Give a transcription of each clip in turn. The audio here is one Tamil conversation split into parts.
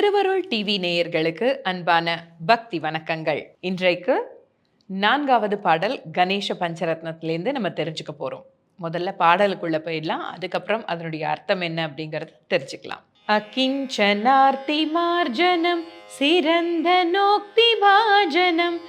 டிவி நேயர்களுக்கு அன்பான பக்தி வணக்கங்கள். இன்றைக்கு நான்காவது பாடல் கணேச பஞ்சரத்னத்திலேருந்து நம்ம தெரிஞ்சுக்க போகிறோம் முதல்ல பாடலுக்குள்ள போயிடலாம். அதுக்கப்புறம் அதனுடைய அர்த்தம் என்ன அப்படிங்கறத தெரிஞ்சுக்கலாம். அகிஞ்சனார்த்தி மார்ஜனம் சிறந்த நோக்தி பாஜனம்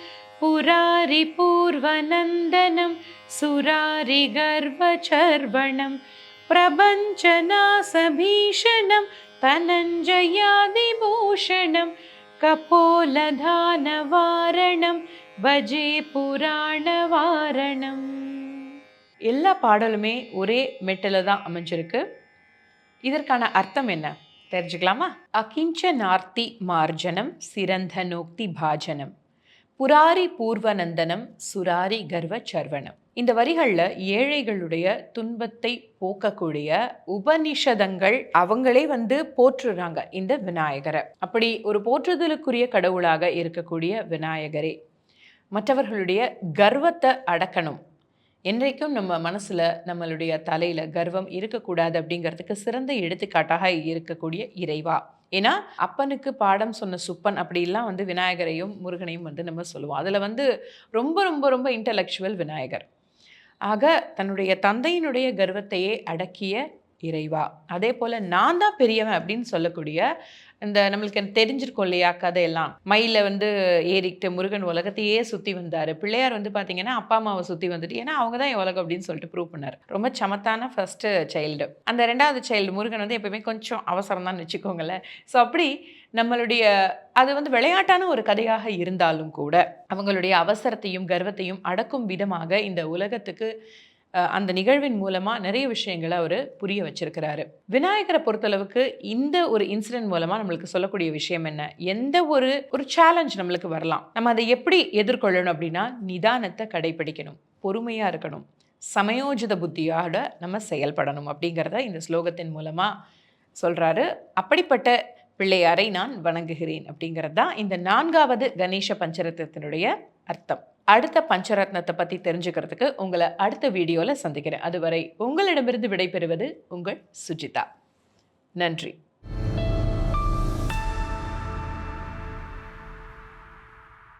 புராரி பூர்வநந்தனம் சுராரி கர்வச்சர்வணம் பிரபஞ்சநாசபீஷணம் தனஞ்சயாதிபூஷணம் கபோலதானவாரணம் பஜே புராணவாரணம் எல்லா பாடலுமே ஒரே மெட்டில் தான் அமைஞ்சிருக்கு. இதற்கான அர்த்தம் என்ன? தெரிஞ்சுக்கலாமா? அகிஞ்சனார்த்தி மார்ஜனம் சிறந்த நோக்தி பாஜனம். புராரி பூர்வநந்தனம் சுராரி கர்வ சர்வணம் இந்த வரிகளில் ஏழைகளுடைய துன்பத்தை போக்கக்கூடிய உபனிஷதங்கள் அவங்களே வந்து போற்றுறாங்க இந்த விநாயகரை. அப்படி ஒரு போற்றுதலுக்குரிய கடவுளாக இருக்கக்கூடிய விநாயகரே மற்றவர்களுடைய கர்வத்தை அடக்கணும். என்றைக்கும் நம்ம மனசில் நம்மளுடைய தலையில் கர்வம் இருக்கக்கூடாது அப்படிங்கிறதுக்கு சிறந்த எடுத்துக்காட்டாக இருக்கக்கூடிய இறைவா. ஏன்னா அப்பனுக்கு பாடம் சொன்ன சுப்பன் அப்படிலாம் வந்து விநாயகரையும் முருகனையும் வந்து நம்ம சொல்லுவோம். அதில் வந்து ரொம்ப ரொம்ப ரொம்ப இன்டலெக்சுவல் விநாயகர். ஆக தன்னுடைய தந்தையினுடைய கர்வத்தையே அடக்கிய இறைவா. அதே போல் நான் தான் பெரியவன் அப்படின்னு சொல்லக்கூடிய இந்த நம்மளுக்கு தெரிஞ்சிருக்கோம் இல்லையா கதையெல்லாம். மயில வந்து ஏறிக்கிட்டு முருகன் உலகத்தையே சுற்றி வந்தார். பிள்ளையார் வந்து பார்த்தீங்கன்னா அப்பா அம்மாவை சுற்றி வந்துட்டு ஏன்னா அவங்க தான் உலகம் அப்படின்னு சொல்லிட்டு ப்ரூவ் பண்ணார். ரொம்ப சமத்தான ஃபஸ்ட்டு சைல்டு அந்த ரெண்டாவது சைல்டு முருகன் வந்து எப்பவுமே கொஞ்சம் அவசரம் தான் வச்சுக்கோங்களேன். ஸோ அப்படி நம்மளுடைய அது வந்து விளையாட்டான ஒரு கதையாக இருந்தாலும் கூட அவங்களுடைய அவசரத்தையும் கர்வத்தையும் அடக்கும் விதமாக இந்த உலகத்துக்கு அந்த நிகழ்வின் மூலமாக நிறைய விஷயங்களை அவர் புரிய வச்சிருக்கிறாரு. விநாயகரை பொறுத்தளவுக்கு இந்த ஒரு இன்சிடென்ட் மூலமாக நம்மளுக்கு சொல்லக்கூடிய விஷயம் என்ன? எந்த ஒரு ஒரு சேலஞ்ச் நம்மளுக்கு வரலாம். நம்ம அதை எப்படி எதிர்கொள்ளணும் அப்படின்னா நிதானத்தை கடைபிடிக்கணும். பொறுமையாக இருக்கணும். சமயோஜித புத்தியோட நம்ம செயல்படணும் அப்படிங்கிறத இந்த ஸ்லோகத்தின் மூலமாக சொல்கிறாரு அப்படிப்பட்ட பிள்ளையாரை நான் வணங்குகிறேன் அப்படிங்கிறது தான் இந்த நான்காவது கணேச பஞ்சரத்தினுடைய அர்த்தம். அடுத்த பஞ்சரத்னத்தை பற்றி தெரிஞ்சுக்கிறதுக்கு உங்களை அடுத்த வீடியோவில் சந்திக்கிறேன். அதுவரை உங்களிடமிருந்து விடைபெறுவது உங்கள் சுஜிதா. நன்றி.